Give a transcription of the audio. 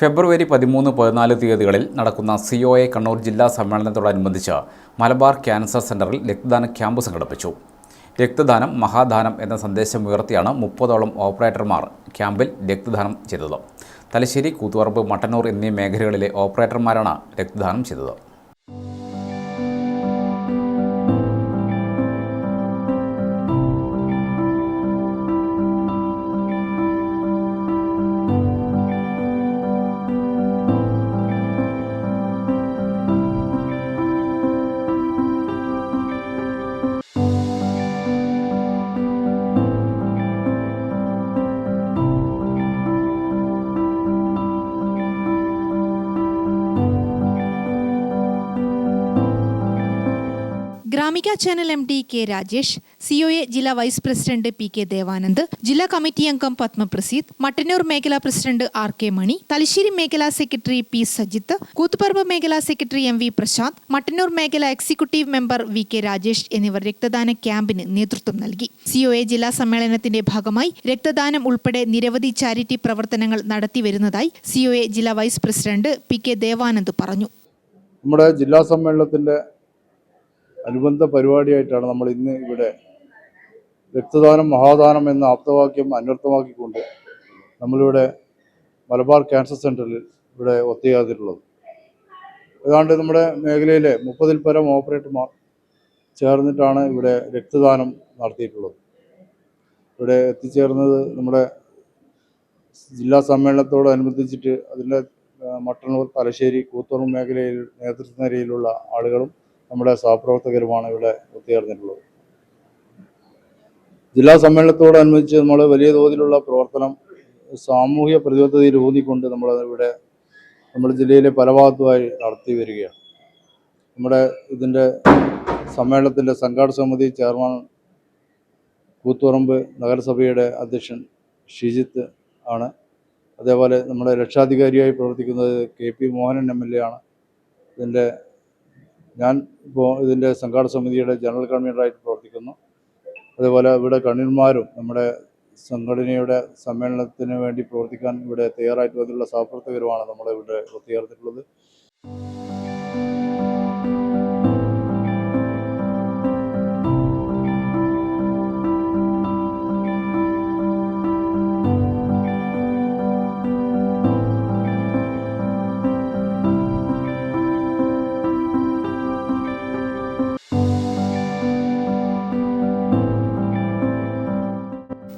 ഫെബ്രുവരി പതിമൂന്ന് പതിനാല് തീയതികളിൽ നടക്കുന്ന സി ഒ എ കണ്ണൂർ ജില്ലാ സമ്മേളനത്തോടനുബന്ധിച്ച് മലബാർ ക്യാൻസർ സെന്ററിൽ രക്തദാന ക്യാമ്പ് സംഘടിപ്പിച്ചു. രക്തദാനം മഹാദാനം എന്ന സന്ദേശം ഉയർത്തിയാണ് മുപ്പതോളം ഓപ്പറേറ്റർമാർ ക്യാമ്പിൽ രക്തദാനം ചെയ്തത്. തലശ്ശേരി കൂത്തുപറമ്പ് മട്ടന്നൂർ എന്നീ മേഖലകളിലെ ഓപ്പറേറ്റർമാരാണ് രക്തദാനം ചെയ്തത്. Gramika channel M D K Rajesh COA ജില്ലാ vice president P K Devanand ജില്ലാ കമ്മിറ്റി അംഗം പത്മപ്രസീദ് മട്ടന്നൂർ മേഖലാ president R K Mani Thalassery മേഖലാ സെക്രട്ടറി പി സജിത്ത് കൂത്തുപറമ്പ് മേഖലാ secretary M V Prashanth Mattannur മേഖലാ executive member V K Rajesh എന്നിവർ രക്തദാന ക്യാമ്പിന് നേതൃത്വം നൽകി. സിഒഎ ജില്ലാ സമ്മേളനത്തിന്റെ ഭാഗമായി രക്തദാനം ഉൾപ്പെടെ നിരവധി ചാരിറ്റി പ്രവർത്തനങ്ങൾ നടത്തിവരുന്നതായി എ ജില്ലാ vice president P K Devanand പറഞ്ഞു. നമ്മുടെ ജില്ലാ സമ്മേളനത്തിന്റെ അനുബന്ധ പരിപാടിയായിട്ടാണ് നമ്മൾ ഇന്ന് ഇവിടെ രക്തദാനം മഹാദാനം എന്ന ആപ്തവാക്യം അന്വർത്ഥമാക്കിക്കൊണ്ട് നമ്മളിവിടെ മലബാർ ക്യാൻസർ സെന്ററിൽ ഇവിടെ ഒത്തുചേർന്നിട്ടുള്ളത്. ഏതാണ്ട് നമ്മുടെ മേഖലയിലെ മുപ്പതിൽ പരം ഓപ്പറേറ്റർമാർ ചേർന്നിട്ടാണ് ഇവിടെ രക്തദാനം നടത്തിയിട്ടുള്ളത്. ഇവിടെ എത്തിച്ചേർന്നത് നമ്മുടെ ജില്ലാ സമ്മേളനത്തോടനുബന്ധിച്ചിട്ട് അതിന്റെ മട്ടന്നൂർ തലശ്ശേരി കൂത്തുറമ്പ് മേഖലയിൽ നേതൃത്വ നിരയിലുള്ള ആളുകളും നമ്മുടെ സഹപ്രവർത്തകരുമാണ് ഇവിടെ ഒത്തുചേർന്നിട്ടുള്ളത് ജില്ലാ സമ്മേളനത്തോടനുബന്ധിച്ച് നമ്മൾ വലിയ തോതിലുള്ള പ്രവർത്തനം സാമൂഹ്യ പ്രതിബദ്ധതയിൽ ഊന്നിക്കൊണ്ട് നമ്മൾ ഇവിടെ നമ്മുടെ ജില്ലയിലെ പല ഭാഗത്തുമായി നടത്തി വരികയാണ്. നമ്മുടെ ഇതിന്റെ സമ്മേളനത്തിന്റെ സംഘാടക സമിതി ചെയർമാൻ കൂത്തുറമ്പ് നഗരസഭയുടെ അധ്യക്ഷൻ ഷിജിത്ത് ആണ്. അതേപോലെ നമ്മുടെ രക്ഷാധികാരിയായി പ്രവർത്തിക്കുന്നത് K P Mohanan M L A ആണ്. ഇതിന്റെ ഞാൻ ഇപ്പോൾ ഇതിന്റെ സംഘാടക സമിതിയുടെ ജനറൽ കൺവീനറായിട്ട് പ്രവർത്തിക്കുന്നു. അതുപോലെ ഇവിടെ കണ്ണീർമാരും നമ്മുടെ സംഘടനയുടെ സമ്മേളനത്തിന് വേണ്ടി പ്രവർത്തിക്കാൻ ഇവിടെ തയ്യാറായിട്ട് വന്നിട്ടുള്ള സഹപ്രവർത്തകരുമാണ് നമ്മളെ ഇവിടെ ഒത്തുചേർന്നിട്ടുള്ളത്